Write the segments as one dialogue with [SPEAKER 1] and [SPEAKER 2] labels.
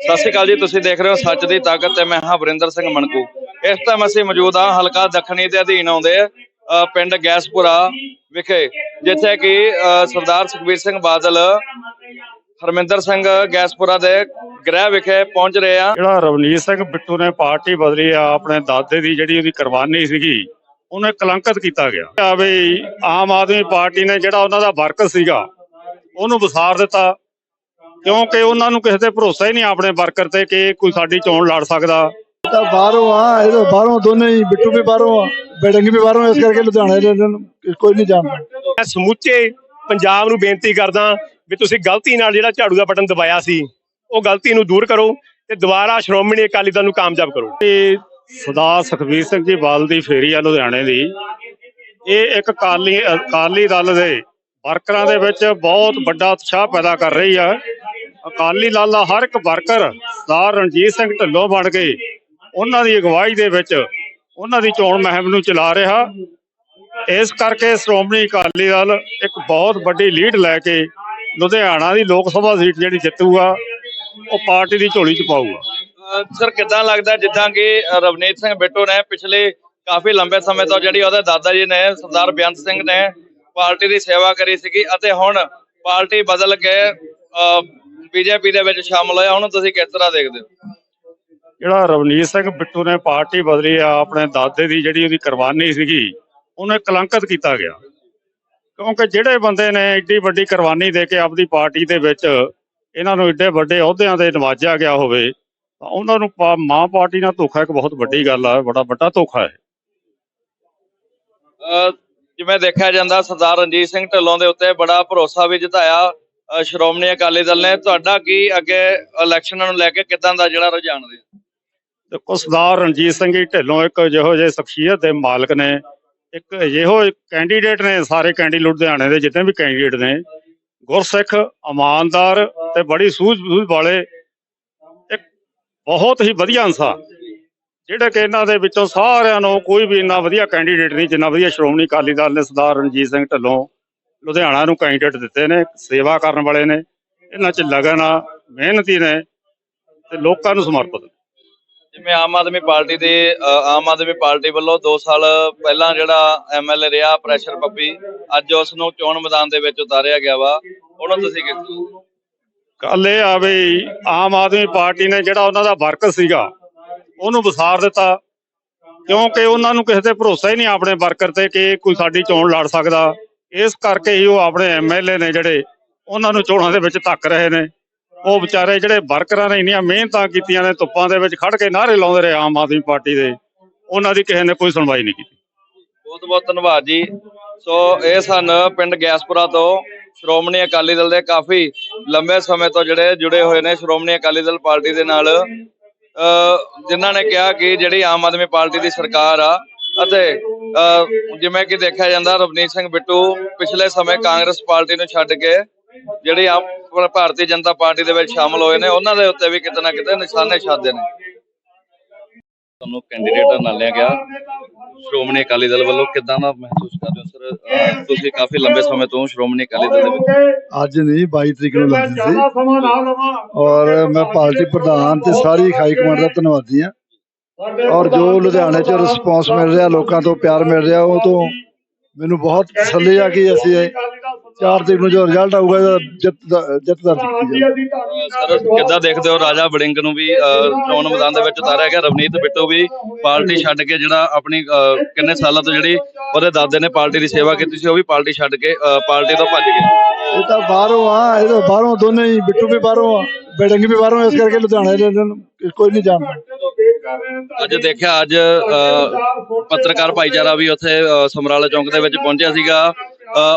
[SPEAKER 1] ਸਤਿ ਸ਼੍ਰੀ ਅਕਾਲ ਜੀ, ਤੁਸੀਂ ਦੇਖ ਰਹੇ ਹੋ ਸੱਚ ਦੀ ਤਾਕਤ ਤੇ ਮੈਂ ਹਾਂ ਵਰਿੰਦਰ ਸਿੰਘ ਮਣਕੂ। ਇਸ ਟਾਈਮ ਅਸੀਂ ਮੌਜੂਦ ਹਾਂ ਹਲਕਾ ਦੱਖਣੀ ਦੇ ਅਧੀਨ ਆਉਂਦੇ ਪਿੰਡ ਗੈਸਪੁਰਾ ਵਿਖੇ, ਜਿੱਥੇ ਕਿ ਸਰਦਾਰ ਸੁਖਬੀਰ ਸਿੰਘ ਬਾਦਲ, ਹਰਮਿੰਦਰ ਸਿੰਘ ਗੈਸਪੁਰਾ ਦੇ ਗ੍ਰਹਿ ਵਿਖੇ ਪਹੁੰਚ ਰਹੇ ਆ।
[SPEAKER 2] ਜਿਹੜਾ ਰਵਨੀਤ ਸਿੰਘ ਬਿੱਟੂ ਨੇ ਪਾਰਟੀ ਬਦਲੀ ਆ, ਆਪਣੇ ਦਾਦੇ ਦੀ ਜਿਹੜੀ ਉਹਦੀ ਕੁਰਬਾਨੀ ਸੀਗੀ, ਉਹਨੇ ਕਲੰਕਿਤ ਕੀਤਾ ਗਿਆ। ਆ ਵੀ ਆਮ ਆਦਮੀ ਪਾਰਟੀ ਨੇ ਜਿਹੜਾ ਉਹਨਾਂ ਦਾ ਵਰਕਰ ਸੀਗਾ, ਉਹਨੂੰ ਵਿਸਾਰ ਦਿੱਤਾ। ਕਿਉਂਕਿ ਉਹਨਾਂ ਨੂੰ ਕਿਸੇ ਤੇ ਭਰੋਸਾ ਹੀ ਨਹੀਂ ਆਪਣੇ ਵਰਕਰ ਤੇ ਕਿ ਕੋਈ ਸਾਡੀ ਚੋਣ ਲੜ ਸਕਦਾ।
[SPEAKER 3] ਤਾਂ ਬਾਹਰੋਂ ਆ ਇਹ ਤਾਂ ਬਾਹਰੋਂ ਦੋਨੇ ਹੀ ਬਿੱਟੂ ਵੀ ਬਾਹਰੋਂ ਆ ਬੇੜੰਗ ਵੀ ਬਾਹਰੋਂ ਇਸ ਕਰਕੇ ਲੁਧਿਆਣੇ ਦੇ ਨੂੰ ਕੋਈ ਨਹੀਂ ਜਾਣਦਾ।
[SPEAKER 4] ਮੈਂ ਸਮੁੱਚੇ ਪੰਜਾਬ ਨੂੰ ਬੇਨਤੀ ਕਰਦਾ ਵੀ ਤੁਸੀਂ ਗਲਤੀ ਨਾਲ ਜਿਹੜਾ ਝਾੜੂ ਦਾ ਬਟਨ ਦਬਾਇਆ ਸੀ ਉਹ ਗਲਤੀ ਨੂੰ ਦੂਰ ਕਰੋ ਤੇ ਦੁਬਾਰਾ ਸ਼੍ਰੋਮਣੀ ਅਕਾਲੀ ਦਲ ਨੂੰ ਕਾਮਯਾਬ ਕਰੋ।
[SPEAKER 2] ਇਹ ਸਰਦਾਰ ਸੁਖਬੀਰ ਸਿੰਘ ਜੀ ਬਾਦਲ ਦੀ ਫੇਰੀ ਆ ਲੁਧਿਆਣੇ ਦੀ। ਇਹ ਇੱਕ ਅਕਾਲੀ ਅਕਾਲੀ ਦਲ ਦੇ ਵਰਕਰਾਂ ਦੇ ਵਿੱਚ ਬਹੁਤ ਵੱਡਾ ਉਤਸ਼ਾਹ ਪੈਦਾ ਕਰ ਰਹੀ ਆ। ਅਕਾਲੀ ਦਲ ਦਾ ਹਰ ਇੱਕ ਵਰਕਰ, ਸਰਦਾਰ ਰਣਜੀਤ ਸਿੰਘ ਢਿੱਲੋਂ ਬਣ ਕੇ ਉਹਨਾਂ ਦੀ ਅਗਵਾਈ ਦੇ ਵਿੱਚ ਉਹਨਾਂ ਦੀ ਚੋਣ ਮੁਹਿੰਮ ਨੂੰ ਚਲਾ ਰਿਹਾ। ਇਸ ਕਰਕੇ ਸ਼੍ਰੋਮਣੀ ਅਕਾਲੀ ਦਲ ਇੱਕ ਬਹੁਤ ਵੱਡੀ ਲੀਡ ਲੈ ਕੇ ਲੁਧਿਆਣਾ ਦੀ ਲੋਕ ਸਭਾ ਸੀਟ ਜਿਹੜੀ ਜਿੱਤੂਗਾ, ਉਹ ਪਾਰਟੀ ਦੀ ਝੋਲੀ ਚ ਪਾਊਗਾ।
[SPEAKER 1] ਸਰ, ਕਿੱਦਾਂ ਲੱਗਦਾ ਜਿੱਦਾਂ ਕਿ ਰਵਨੀਤ ਸਿੰਘ ਬਿੱਟੂ ਨੇ ਪਿਛਲੇ ਕਾਫੀ ਲੰਬੇ ਸਮੇਂ ਤੋਂ ਜਿਹੜੀ ਉਹਦੇ ਦਾਦਾ ਜੀ ਨੇ, ਸਰਦਾਰ ਬੇਅੰਤ ਸਿੰਘ ਨੇ ਪਾਰਟੀ ਦੀ ਸੇਵਾ ਕਰੀ ਸੀਗੀ ਅਤੇ ਹੁਣ ਪਾਰਟੀ ਬਦਲ ਕੇ ਬੀਜੇਪੀ ਦੇ ਵਿੱਚ ਸ਼ਾਮਲ ਹੋਇਆ ਹੁਣ ਤੁਸੀਂ ਕਿਸ ਤਰ੍ਹਾਂ ਦੇਖਦੇ ਹੋ?
[SPEAKER 2] ਜਿਹੜਾ ਰਵਨੀਤ ਸਿੰਘ ਬਿੱਟੂ ਨੇ ਪਾਰਟੀ ਬਦਲੀ ਆ ਆਪਣੇ ਦਾਦੇ ਦੀ ਜਿਹੜੀ ਉਹਦੀ ਕੁਰਬਾਨੀ ਸੀਗੀ ਉਹਨੇ ਕਲੰਕਿਤ ਕੀਤਾ ਗਿਆ। ਕਿਉਂਕਿ ਜਿਹੜੇ ਬੰਦੇ ਨੇ ਏਡੀ ਵੱਡੀ ਕੁਰਬਾਨੀ ਦੇ ਕੇ ਆਪਦੀ ਪਾਰਟੀ ਦੇ ਵਿੱਚ ਇਹਨਾਂ ਨੂੰ ਏਡੇ ਵੱਡੇ ਅਹੁਦਿਆਂ ਤੇ ਨਵਾਜਿਆ ਗਿਆ ਹੋਵੇ ਤਾਂ ਉਹਨਾਂ ਨੂੰ ਮਾਂ ਪਾਰਟੀ ਨਾਲ ਧੋਖਾ ਇੱਕ ਬਹੁਤ ਵੱਡੀ ਗੱਲ ਆ ਬੜਾ ਵੱਡਾ ਧੋਖਾ ਹੈ
[SPEAKER 1] ਜਿਵੇਂ ਦੇਖਿਆ ਜਾਂਦਾ ਸਰਦਾਰ ਰਣਜੀਤ ਸਿੰਘ ਢਿੱਲੋਂ ਦੇ ਉੱਤੇ ਬੜਾ ਭਰੋਸਾ ਵੀ ਜਤਾਇਆ ਸ਼੍ਰੋਮਣੀ ਅਕਾਲੀ ਦਲ ਨੇ, ਤੁਹਾਡਾ ਕੀ ਅੱਗੇ ਇਲੈਕਸ਼ਨਾਂ ਨੂੰ ਲੈ ਕੇ ਕਿੱਦਾਂ ਦਾ ਜਿਹੜਾ ਰੁਝਾਨ ਰਿਹਾ?
[SPEAKER 2] ਦੇਖੋ, ਸਰਦਾਰ ਰਣਜੀਤ ਸਿੰਘ ਜੀ ਢਿੱਲੋਂ ਇੱਕ ਜਿਹੋ ਜਿਹੇ ਸ਼ਖਸੀਅਤ ਦੇ ਮਾਲਕ ਨੇ, ਇੱਕ ਇਹੋ ਕੈਂਡੀਡੇਟ ਨੇ ਸਾਰੇ ਕੈਂਡੀਡੇਟ ਲੁਧਿਆਣੇ ਦੇ, ਜਿੰਨੇ ਵੀ ਕੈਂਡੀਡੇਟ ਨੇ। ਗੁਰਸਿੱਖ, ਇਮਾਨਦਾਰ ਤੇ ਬੜੀ ਸੂਝ-ਬੂਝ ਵਾਲੇ, ਇੱਕ ਬਹੁਤ ਹੀ ਵਧੀਆ ਇਨਸਾਨ ਜਿਹੜਾ ਕਿ ਇਹਨਾਂ ਦੇ ਵਿੱਚੋਂ ਸਾਰਿਆਂ ਨੂੰ ਕੋਈ ਵੀ ਇੰਨਾ ਵਧੀਆ ਕੈਂਡੀਡੇਟ ਨਹੀਂ, ਜਿੰਨਾ ਵਧੀਆ ਸ਼੍ਰੋਮਣੀ ਅਕਾਲੀ ਦਲ ਨੇ, ਸਰਦਾਰ ਰਣਜੀਤ ਸਿੰਘ ਢਿੱਲੋਂ। ਲੁਧਿਆਣਾ ਨੂੰ ਕੈਂਡੀਡੇਟ ਦਿੱਤੇ ਨੇ ਸੇਵਾ ਕਰਨ ਵਾਲੇ ਨੇ ਇਹਨਾਂ 'ਚ ਲਗਨ ਆ ਮਿਹਨਤੀ ਨੇ ਤੇ ਲੋਕਾਂ ਨੂੰ ਸਮਰਪਿਤ ਨੇ।
[SPEAKER 1] ਜਿਵੇਂ ਆਮ ਆਦਮੀ ਪਾਰਟੀ ਦੇ ਅ, ਆਮ ਆਦਮੀ ਪਾਰਟੀ ਵੱਲੋਂ 2 ਸਾਲ ਪਹਿਲਾਂ ਜਿਹੜਾ ਐਮਐਲਏ ਰਿਹਾ ਪ੍ਰੈਸ਼ਰ ਪੱਪੀ ਅੱਜ ਉਸ ਨੂੰ ਚੋਣ ਮੈਦਾਨ ਦੇ ਵਿੱਚ ਉਤਾਰਿਆ ਗਿਆ ਵਾ। ਉਹਨੂੰ ਤੁਸੀਂ ਕਿਸ
[SPEAKER 2] ਗੱਲ ਇਹ ਆ ਵੀ ਆਮ ਆਦਮੀ ਪਾਰਟੀ ਨੇ ਜਿਹੜਾ ਉਹਨਾਂ ਦਾ ਵਰਕ ਸੀਗਾ ਉਹਨੂੰ ਵਿਸਾਰ ਦਿੱਤਾ ਕਿਉਂਕਿ ਉਹਨਾਂ ਨੂੰ ਕਿਸੇ ਤੇ ਭਰੋਸਾ ਹੀ ਨਹੀਂ ਆਪਣੇ ਵਰਕਰ ਤੇ ਕਿ ਕੋਈ ਸਾਡੀ ਚੋਣ ਲੜ ਸਕਦਾ। ਇਸ ਕਰਕੇ ਹੀ ਉਹ ਆਪਣੇ ਐਮਐਲਏ ਨੇ ਜਿਹੜੇ ਉਹਨਾਂ ਨੂੰ ਚੋਣਾਂ ਦੇ ਵਿੱਚ ਧੱਕ ਰਹੇ ਨੇ। ਉਹ ਵਿਚਾਰੇ ਜਿਹੜੇ ਵਰਕਰਾਂ ਨੇ ਇੰਨੀਆਂ ਮਿਹਨਤਾਂ ਕੀਤੀਆਂ ਨੇ ਧੁੱਪਾਂ ਦੇ ਵਿੱਚ ਖੜ ਕੇ ਨਾਅਰੇ ਲਾਉਂਦੇ ਰਹੇ ਆਮ ਆਦਮੀ ਪਾਰਟੀ ਦੇ। ਉਹਨਾਂ ਦੀ ਕਿਸੇ ਨੇ ਕੋਈ ਸੁਣਵਾਈ ਨਹੀਂ ਕੀਤੀ।
[SPEAKER 1] ਬਹੁਤ ਬਹੁਤ ਧੰਨਵਾਦ ਜੀ। ਸੋ ਇਹ ਸਨ ਪਿੰਡ ਗਿਆਸਪੁਰਾ ਤੋਂ ਸ਼੍ਰੋਮਣੀ ਅਕਾਲੀ ਦਲ ਦੇ ਕਾਫੀ ਲੰਬੇ ਸਮੇਂ ਤੋਂ ਜਿਹੜੇ ਜੁੜੇ ਹੋਏ ਨੇ ਸ਼੍ਰੋਮਣੀ ਅਕਾਲੀ ਦਲ ਪਾਰਟੀ ਦੇ ਨਾਲ। ਅ, ਜਿਨ੍ਹਾਂ ਨੇ ਕਿਹਾ ਕਿ ਜਿਹੜੀ ਆਮ ਆਦਮੀ ਪਾਰਟੀ ਦੀ ਸਰਕਾਰ ਆ ਅਤੇ ਜਿਵੇਂ ਕਿ ਦੇਖਿਆ ਜਾਂਦਾ ਰਵਨੀਤ ਸਿੰਘ ਬਿੱਟੂ ਪਿਛਲੇ ਸਮੇਂ ਕਾਂਗਰਸ ਪਾਰਟੀ ਨੂੰ ਛੱਡ ਕੇ ਜਿਹੜੀ ਆਮ ਭਾਰਤੀ ਜਨਤਾ ਪਾਰਟੀ ਦੇ ਵਿੱਚ ਸ਼ਾਮਲ ਹੋਏ ਨੇ ਉਹਨਾਂ ਦੇ ਉੱਤੇ ਵੀ ਕਿਤੇ ਨਾ ਕਿਤੇ ਨਿਸ਼ਾਨੇ ਛਾਦੇ ਨੇ। ਤੁਹਾਨੂੰ ਕੈਂਡੀਡੇਟ ਨਾਲ ਲਿਆ ਗਿਆ। ਸ਼੍ਰੋਮਣੀ ਅਕਾਲੀ ਦਲ ਵੱਲੋਂ ਕਿਦਾਂ ਦਾ ਮਹਿਸੂਸ ਕਰ ਰਹੇ ਹੋ ਸਰ? ਤੁਸੀਂ ਕਾਫੀ ਲੰਬੇ ਸਮੇਂ ਤੋਂ ਸ਼੍ਰੋਮਣੀ ਅਕਾਲੀ ਦਲ ਦੇ ਵਿੱਚ
[SPEAKER 3] ਅੱਜ ਨਹੀਂ 22 ਤਰੀਕ ਨੂੰ ਲੱਗਦੀ ਸੀ। ਔਰ ਮੈਂ ਪਾਰਟੀ ਪ੍ਰਧਾਨ ਤੇ ਸਾਰੀ ਹਾਈ ਕਮਾਂਡ ਦਾ ਧੰਨਵਾਦੀ ਹਾਂ। ਔਰ ਜੋ ਲੁਧਿਆਣੇ 'ਚ ਰਿਸਪੌਂਸ ਮਿਲ ਰਿਹਾ ਲੋਕਾਂ ਤੋਂ ਪਿਆਰ ਮਿਲ ਰਿਹਾ ਉਹ ਤੋਂ ਮੈਨੂੰ ਬਹੁਤ ਤਸੱਲੀ ਆ ਕਿ ਅਸੀਂ ਇਹ 4 ਤਰੀਕ ਨੂੰ ਜੋ ਰਿਜ਼ਲਟ ਆਊਗਾ ਇਹਦਾ ਜਿੱਤ ਦਾ- ਜਿੱਤ ਦਰਜ ਕੀਤੀ ਜਾਊਗੀ
[SPEAKER 1] ਸਰ ਕਿੱਦਾਂ ਦੇਖਦੇ ਹੋ ਰਾਜਾ ਬੜਿੰਗ ਨੂੰ ਵੀ ਚੋਣ ਮੈਦਾਨ ਦੇ ਵਿੱਚ ਉਤਾਰਿਆ ਗਿਆ ਰਵਨੀਤ ਬਿੱਟੂ ਵੀ ਪਾਰਟੀ ਛੱਡ ਕੇ ਜਿਹੜਾ ਆਪਣੀ ਕਿੰਨੇ ਸਾਲਾਂ ਤੋਂ ਜਿਹੜੀ ਉਹਦੇ ਦਾਦੇ ਨੇ ਪਾਰਟੀ ਦੀ ਸੇਵਾ ਕੀਤੀ ਸੀ ਉਹ ਵੀ ਪਾਰਟੀ ਛੱਡ ਕੇ ਪਾਰਟੀ ਤੋਂ ਭੱਜ ਗਏ।
[SPEAKER 3] ਇਹ ਤਾਂ ਬਾਹਰੋਂ ਆ ਇਹ ਤਾਂ ਬਾਹਰੋਂ ਦੋਨੇ ਹੀ ਬਿੱਟੂ ਵੀ ਬਾਹਰੋਂ ਆ ਬੇੜੰਗ ਵੀ ਬਾਹਰੋਂ ਇਸ ਕਰਕੇ ਲੁਧਿਆਣੇ ਦੇ ਨੂੰ ਕੋਈ ਨਹੀਂ ਜਾਣਦਾ।
[SPEAKER 1] ਅੱਜ ਦੇਖਿਆ ਅੱਜ ਪੱਤਰਕਾਰ ਭਾਈਚਾਰਾ ਵੀ ਉੱਥੇ ਸਮਰਾਲਾ ਚੌਂਕ ਦੇ ਵਿੱਚ ਪਹੁੰਚਿਆ ਸੀਗਾ।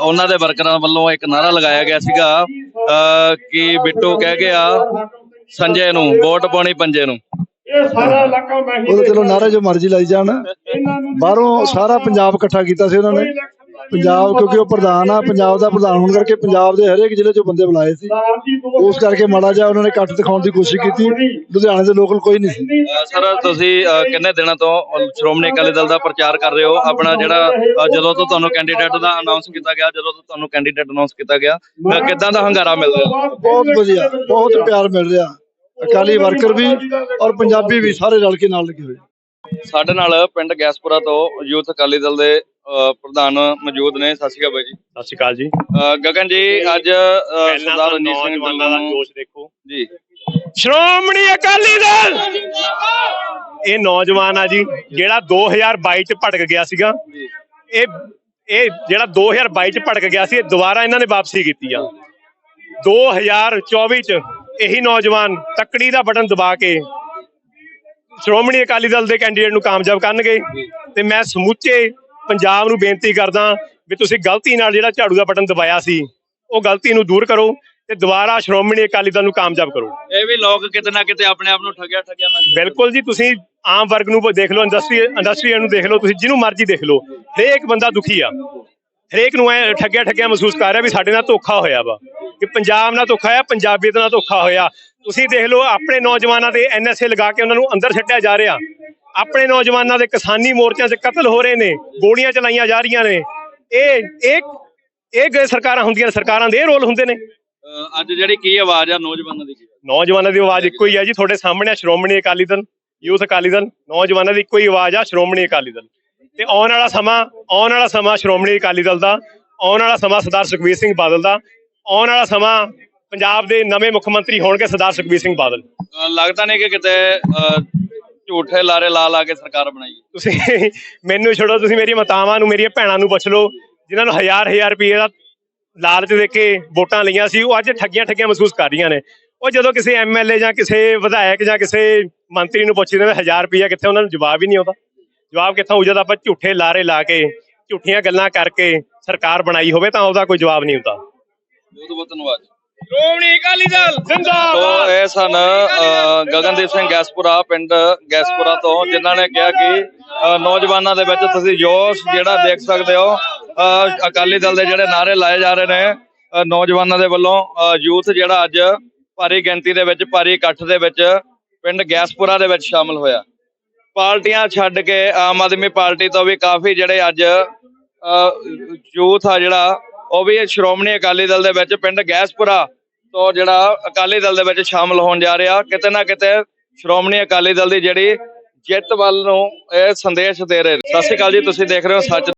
[SPEAKER 1] ਉਹਨਾਂ ਦੇ ਵਰਕਰਾਂ ਵੱਲੋਂ ਇੱਕ ਨਾਰਾ ਲਗਾਇਆ ਗਿਆ ਸੀਗਾ ਅਹ, ਕਿ ਬਿੱਟੂ ਕਹਿ ਗਿਆ ਸੰਜੇ ਨੂੰ ਵੋਟ ਪਾਉਣੀ ਪੰਜੇ ਨੂੰ।
[SPEAKER 4] ਇਹ ਸਾਰਾ ਇਲਾਕਾ ਮੈਂ ਹੀ
[SPEAKER 3] ਚਲੋ ਨਾਰੇ ਜੋ ਮਰਜ਼ੀ ਲਾਈ ਜਾਣ। ਬਾਹਰੋਂ ਸਾਰਾ ਪੰਜਾਬ ਇਕੱਠਾ ਕੀਤਾ ਸੀ ਉਹਨਾਂ ਨੇ। ਪੰਜਾਬ ਕਿਉਂਕਿ ਉਹ ਪ੍ਰਧਾਨ ਆ ਪੰਜਾਬ ਦਾ ਪ੍ਰਧਾਨ ਹੋਣ ਕਰਕੇ ਪੰਜਾਬ ਦੇ ਹਰੇਕ ਜ਼ਿਲ੍ਹੇ ਚੋਂ ਬੰਦੇ ਬੁਲਾਏ ਸੀ। ਉਸ ਕਰਕੇ ਮਾੜਾ ਜਿਹਾ ਉਹਨਾਂ ਨੇ ਕੱਟ ਦਿਖਾਉਣ ਦੀ ਕੋਸ਼ਿਸ਼ ਕੀਤੀ। ਲੁਧਿਆਣੇ ਦੇ ਲੋਕਲ ਕੋਈ ਨਹੀਂ ਸੀ।
[SPEAKER 1] ਸਰ ਤੁਸੀਂ ਕਿੰਨੇ ਦਿਨਾਂ ਤੋਂ ਸ਼੍ਰੋਮਣੀ ਅਕਾਲੀ ਦਲ ਦਾ ਪ੍ਰਚਾਰ ਕਰ ਰਹੇ ਹੋ? ਆਪਣਾ ਜਿਹੜਾ ਜਦੋਂ ਤੋਂ ਤੁਹਾਨੂੰ ਕੈਂਡੀਡੇਟ ਦਾ ਅਨਾਉਂਸ ਕੀਤਾ ਗਿਆ ਜਦੋਂ ਤੋਂ ਤੁਹਾਨੂੰ ਕੈਂਡੀਡੇਟ ਅਨਾਉਂਸ ਕੀਤਾ ਗਿਆ ਕਿੱਦਾਂ ਦਾ ਹੰਗਾਰਾ ਮਿਲ ਰਿਹਾ?
[SPEAKER 3] ਬਹੁਤ ਵਧੀਆ ਬਹੁਤ ਪਿਆਰ ਮਿਲ ਰਿਹਾ। ਅਕਾਲੀ ਵਰਕਰ ਵੀ ਔਰ ਪੰਜਾਬੀ ਵੀ ਸਾਰੇ ਰਲ ਕੇ ਨਾਲ ਲੱਗੇ ਹੋਏ।
[SPEAKER 1] ਸਾਡੇ ਨਾਲ ਪਿੰਡ ਗੈਸਪੁਰਾ ਤੋਂ ਯੂਥ ਅਕਾਲੀ ਦਲ ਦੇ ਪ੍ਰਧਾਨ ਮੌਜੂਦ ਨੇ। ਸਤਿ ਸ਼੍ਰੀ ਅਕਾਲ ਬਾਈ ਜੀ।
[SPEAKER 4] ਸਤਿ ਸ਼੍ਰੀ ਅਕਾਲ ਜੀ।
[SPEAKER 1] ਗਗਨ ਜੀ ਅੱਜ ਸਰਦਾਰ ਰਣਜੀਤ ਸਿੰਘ
[SPEAKER 4] ਦਾ ਜੋਸ਼ ਦੇਖੋ।
[SPEAKER 1] ਜੀ।
[SPEAKER 4] ਸ਼੍ਰੋਮਣੀ ਅਕਾਲੀ ਦਲ! ਇਹ ਨੌਜਵਾਨ ਆ ਜੀ ਜਿਹੜਾ 2022 ਚ ਭਟਕ ਗਿਆ ਸੀਗਾ। ਇਹ ਇਹ ਜਿਹੜਾ 2022 ਚ ਭਟਕ ਗਿਆ ਸੀ ਇਹ ਦੁਬਾਰਾ ਇਹਨਾਂ ਨੇ ਵਾਪਸੀ ਕੀਤੀ ਆ। 2024 ਚ ਇਹੀ ਨੌਜਵਾਨ ਤੱਕੜੀ ਦਾ ਬਟਨ ਦਬਾ ਕੇ ਸ਼੍ਰੋਮਣੀ ਅਕਾਲੀ ਦਲ ਦੇ ਕੈਂਡੀਡੇਟ ਨੂੰ ਕਾਮਯਾਬ ਕਰਨਗੇ। ਤੇ ਮੈਂ ਸਮੁੱਚੇ ਪੰਜਾਬ ਨੂੰ ਬੇਨਤੀ ਕਰਦਾ ਵੀ ਤੁਸੀਂ ਗਲਤੀ ਨਾਲ ਜਿਹੜਾ ਝਾੜੂ ਦਾ ਬਟਨ ਦਬਾਇਆ ਸੀ ਉਹ ਗਲਤੀ ਨੂੰ ਦੂਰ ਕਰੋ ਤੇ ਦੁਬਾਰਾ ਸ਼੍ਰੋਮਣੀ ਅਕਾਲੀ ਦਲ ਨੂੰ ਕਾਮਯਾਬ ਕਰੋ।
[SPEAKER 1] ਇਹ ਵੀ ਲੋਕ ਕਿਤੇ ਨਾ ਕਿਤੇ ਆਪਣੇ ਆਪ ਨੂੰ ਠੱਗਿਆ ਠੱਗਿਆ ਨਾ
[SPEAKER 4] ਬਿਲਕੁਲ ਜੀ ਤੁਸੀਂ ਆਮ ਵਰਗ ਨੂੰ ਦੇਖ ਲਓ ਇੰਡਸਟਰੀ ਇੰਡਸਟਰੀ ਨੂੰ ਦੇਖ ਲਓ ਤੁਸੀਂ ਜਿਹਨੂੰ ਮਰਜ਼ੀ ਦੇਖ ਲਓ ਹਰੇਕ ਬੰਦਾ ਦੁਖੀ ਆ। ਹਰੇਕ ਨੂੰ ਐ ਠੱਗਿਆ ਠੱਗਿਆ ਮਹਿਸੂਸ ਕਰ ਰਿਹਾ ਵੀ ਸਾਡੇ ਨਾਲ ਧੋਖਾ ਹੋਇਆ ਵਾ ਕਿ ਪੰਜਾਬ ਨਾਲ ਧੋਖਾ ਹੋਇਆ ਪੰਜਾਬੀਅਤ ਨਾਲ ਧੋਖਾ ਹੋਇਆ। ਤੁਸੀਂ ਦੇਖ ਲਓ ਆਪਣੇ ਨੌਜਵਾਨਾਂ ਦੇ ਐਨਐਸਏ ਲਗਾ ਕੇ ਉਹਨਾਂ ਨੂੰ ਅੰਦਰ ਛੱਡਿਆ ਜਾ ਰਿਹਾ। ਆਪਣੇ ਨੌਜਵਾਨਾਂ ਦੇ ਕਿਸਾਨੀ ਮੋਰਚਿਆਂ 'ਚ ਕਤਲ ਹੋ ਰਹੇ ਨੇ ਗੋਲੀਆਂ ਚਲਾਈਆਂ ਜਾ ਰਹੀਆਂ ਨੇ। ਇਹ ਇਹ ਇਹ ਸਰਕਾਰਾਂ ਹੁੰਦੀਆਂ ਨੇ ਸਰਕਾਰਾਂ ਦੇ ਇਹ ਰੋਲ ਹੁੰਦੇ ਨੇ।
[SPEAKER 1] ਅੱਜ ਜਿਹੜੀ ਕੀ ਆਵਾਜ਼ ਆ ਨੌਜਵਾਨਾਂ ਦੀ?
[SPEAKER 4] ਨੌਜਵਾਨਾਂ ਦੀ ਆਵਾਜ਼ ਇੱਕੋ ਹੀ ਹੈ ਜੀ ਤੁਹਾਡੇ ਸਾਹਮਣੇ ਆ ਸ਼੍ਰੋਮਣੀ ਅਕਾਲੀ ਦਲ ਯੂਥ ਅਕਾਲੀ ਦਲ। ਨੌਜਵਾਨਾਂ ਦੀ ਇੱਕੋ ਹੀ ਆਵਾਜ਼ ਆ ਸ਼੍ਰੋਮਣੀ ਅਕਾਲੀ ਦਲ। ਤੇ ਆਉਣ ਵਾਲਾ ਸਮਾਂ ਆਉਣ ਵਾਲਾ ਸਮਾਂ ਸ਼੍ਰੋਮਣੀ ਅਕਾਲੀ ਦਲ ਦਾ ਆਉਣ ਵਾਲਾ ਸਮਾਂ ਸਰਦਾਰ ਸੁਖਬੀਰ ਸਿੰਘ ਬਾਦਲ ਦਾ ਆਉਣ ਵਾਲਾ ਸਮਾਂ ਪੰਜਾਬ ਦੇ ਨਵੇਂ ਮੁੱਖ ਮੰਤਰੀ ਹੋਣਗੇ ਸਰਦਾਰ ਸੁਖਬੀਰ ਸਿੰਘ ਬਾਦਲ।
[SPEAKER 1] ਲੱਗਦਾ ਨਹੀਂ ਕਿ ਕਿਤੇ ਝੂਠੇ ਲਾਰੇ ਲਾ ਲਾ ਕੇ ਸਰਕਾਰ ਬਣਾਈ
[SPEAKER 4] ਤੁਸੀਂ ਮੈਨੂੰ ਛੱਡੋ ਤੁਸੀਂ ਮੇਰੀ ਮਾਤਾਵਾਂ ਨੂੰ ਮੇਰੀਆਂ ਭੈਣਾਂ ਨੂੰ ਪੁੱਛ ਲਓ ਜਿਨ੍ਹਾਂ ਨੂੰ ਹਜ਼ਾਰ ਹਜ਼ਾਰ ਰੁਪਏ ਦਾ ਲਾਲਚ ਦੇ ਕੇ ਵੋਟਾਂ ਲਈਆਂ ਸੀ ਉਹ ਅੱਜ ਠੱਗੀਆਂ ਠੱਗੀਆਂ ਮਹਿਸੂਸ ਕਰ ਰਹੀਆਂ ਨੇ। ਉਹ ਜਦੋਂ ਕਿਸੇ ਐਮਐਲਏ ਜਾਂ ਕਿਸੇ ਵਿਧਾਇਕ ਜਾਂ ਕਿਸੇ ਮੰਤਰੀ ਨੂੰ ਪੁੱਛਦੇ ਨੇ ਹਜ਼ਾਰ ਰੁਪਇਆ ਕਿੱਥੇ ਉਹਨਾਂ ਨੂੰ ਜਵਾਬ ਹੀ ਨਹੀਂ ਆਉਂਦਾ। ਜਵਾਬ ਕਿੱਥੋਂ ਆਊ ਜਦ ਆਪਾਂ ਝੂਠੇ ਲਾਰੇ ਲਾ ਕੇ ਝੂਠੀਆਂ ਗੱਲਾਂ ਕਰਕੇ ਸਰਕਾਰ ਬਣਾਈ ਹੋਵੇ ਤਾਂ ਉਹਦਾ ਕੋਈ ਜਵਾਬ ਨਹੀਂ ਹੁੰਦਾ।
[SPEAKER 1] ਬਹੁਤ ਬਹੁਤ ਧੰਨਵਾਦ
[SPEAKER 4] ਸ਼੍ਰੋਮਣੀ ਅਕਾਲੀ ਦਲ
[SPEAKER 1] ਤੋ ਇਹ ਸਨ ਗਗਨਦੀਪ ਸਿੰਘ ਗੈਸਪੁਰਾ ਪਿੰਡ ਗੈਸਪੁਰਾ ਤੋਂ ਜਿਨ੍ਹਾਂ ਨੇ ਕਿਹਾ ਕਿ ਨੌਜਵਾਨਾਂ ਦੇ ਵਿੱਚ ਤੁਸੀਂ ਜੋਸ਼ ਜਿਹੜਾ ਦੇਖ ਸਕਦੇ ਹੋ ਅਕਾਲੀ ਦਲ ਦੇ ਜਿਹੜੇ ਨਾਰੇ ਲਾਏ ਜਾ ਰਹੇ ਨੇ ਨੌਜਵਾਨਾਂ ਦੇ ਵੱਲੋਂ ਯੂਥ ਜਿਹੜਾ ਅੱਜ ਭਾਰੀ ਗਿਣਤੀ ਦੇ ਵਿੱਚ ਭਾਰੀ ਇਕੱਠ ਦੇ ਵਿੱਚ ਪਿੰਡ ਗੈਸਪੁਰਾ ਦੇ ਵਿੱਚ ਸ਼ਾਮਲ ਹੋਇਆ। ਪਾਰਟੀਆਂ ਛੱਡ ਕੇ ਆਮ ਆਦਮੀ ਪਾਰਟੀ ਤੋਂ ਵੀ ਕਾਫੀ ਜਿਹੜੇ ਅੱਜ ਯੂਥ ਆ ਜਿਹੜਾ ਉਹ ਵੀ ਸ਼੍ਰੋਮਣੀ ਅਕਾਲੀ ਦਲ ਦੇ ਵਿੱਚ ਪਿੰਡ ਗੈਸਪੁਰਾ ਤੋਂ ਜਿਹੜਾ ਅਕਾਲੀ ਦਲ ਦੇ ਵਿੱਚ ਸ਼ਾਮਲ ਹੋਣ ਜਾ ਰਿਹਾ। ਕਿਤੇ ਨਾ ਕਿਤੇ ਸ਼੍ਰੋਮਣੀ ਅਕਾਲੀ ਦਲ ਦੀ ਜਿਹੜੀ ਜਿੱਤ ਵੱਲ ਨੂੰ ਇਹ ਸੰਦੇਸ਼ ਦੇ ਰਹੇ ਸਤਿ ਸ਼੍ਰੀ ਅਕਾਲ ਜੀ, ਤੁਸੀਂ ਦੇਖ ਰਹੇ ਹੋ ਸੱਚ